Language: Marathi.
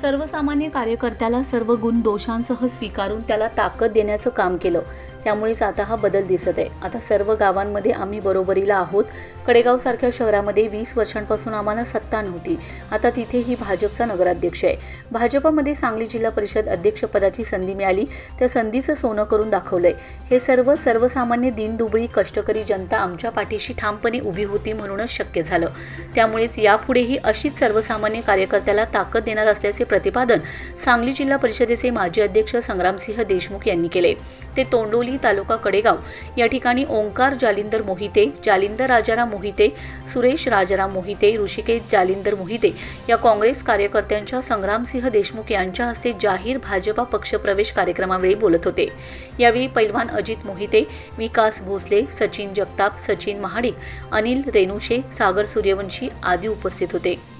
सर्वसामान्य कार्यकर्त्याला सर्व गुण दोषांसह स्वीकारून त्याला ताकद देण्याचं काम केलं. त्यामुळेच आता हा बदल दिसत आहे. आता सर्व गावांमध्ये आम्ही बरोबरीला आहोत. कडेगावसारख्या शहरामध्ये वीस वर्षांपासून आम्हाला सत्ता नव्हती. आता तिथेही भाजपचा नगराध्यक्ष आहे. भाजपमध्ये सांगली जिल्हा परिषद अध्यक्षपदाची संधी मिळाली. त्या संधीचं सोनं करून दाखवलंय. हे सर्व सर्वसामान्य दिनदुबळी कष्टकरी जनता आमच्या पाठीशी ठामपणे उभी होती म्हणूनच शक्य झालं. त्यामुळेच यापुढेही अशीच सर्वसामान्य कार्यकर्त्याला ताकद देणार असल्याचे प्रतिपादन सांगली जिल्हा परिषदेचे माजी अध्यक्ष संग्रामसिंह देशमुख यांनी केले. ते तोंडोली तालुका कडेगाव. या ठिकाणी ओंकार जालिंदर मोहिते जालिंदर राजाराम मोहिते सुरेश राजाराम मोहिते ऋषिकेश जालिंदर मोहिते या काँग्रेस कार्यकर्त्यांच्या संग्रामसिंह देशमुख यांच्या हस्ते जाहीर भाजपा पक्षप्रवेश कार्यक्रमावेळी बोलत होते. यावेळी पैलवान अजित मोहिते विकास भोसले सचिन जगताप सचिन महाडिक अनिल रेणुशे सागर सूर्यवंशी आदी उपस्थित होते.